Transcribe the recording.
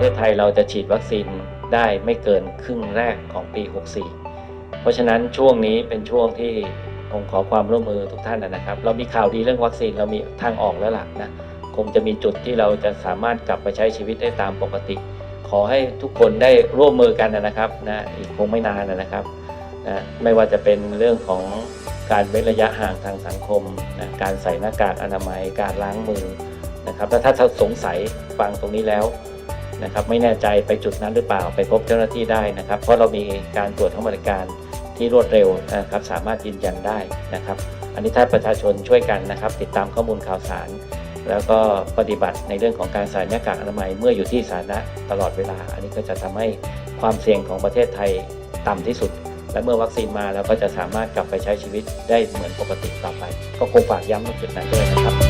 ทศไทยเราจะฉีดวัคซีนได้ไม่เกินครึ่งแรกของปี 64 เพราะฉะนั้นช่วงนี้เป็นช่วงที่ผมขอความร่วมมือทุกท่านนะครับ เรามีข่าวดีเรื่องวัคซีนเรามีทางออกแล้วล่ะนะคงจะมีจุดที่เราจะสามารถกลับไปใช้ชีวิตได้ตามปกติ ขอให้ทุกคนได้ร่วมมือกันนะครับนะอีกคงไม่นานนะครับนะไม่ว่าจะเป็นเรื่องของการเว้นระยะห่างทางสังคมนะการใส่หน้ากากอนามัยการล้างมือนะครับ แล้วถ้าสงสัยฟังตรงนี้แล้ว นะครับไม่แน่ใจไปจุดนั้นหรือเปล่าไปพบเจ้าหน้าที่ได้นะครับ เพราะเรามีการตรวจทั้งบริการที่รวดเร็วนะครับสามารถยืนยันได้นะครับ อันนี้ถ้าประชาชนช่วยกันนะครับ ติดตามข้อมูลข่าวสาร แล้วก็ปฏิบัติในเรื่องของการใส่หน้ากากอนามัยเมื่ออยู่ที่สาธารณะตลอดเวลา อันนี้ก็จะทำให้ความเสี่ยงของประเทศไทยต่ำที่สุด และเมื่อวัคซีนมาเราก็จะสามารถกลับไปใช้ชีวิตได้เหมือนปกติต่อไป ก็คงฝากย้ำตรงจุดนั้นด้วยนะครับ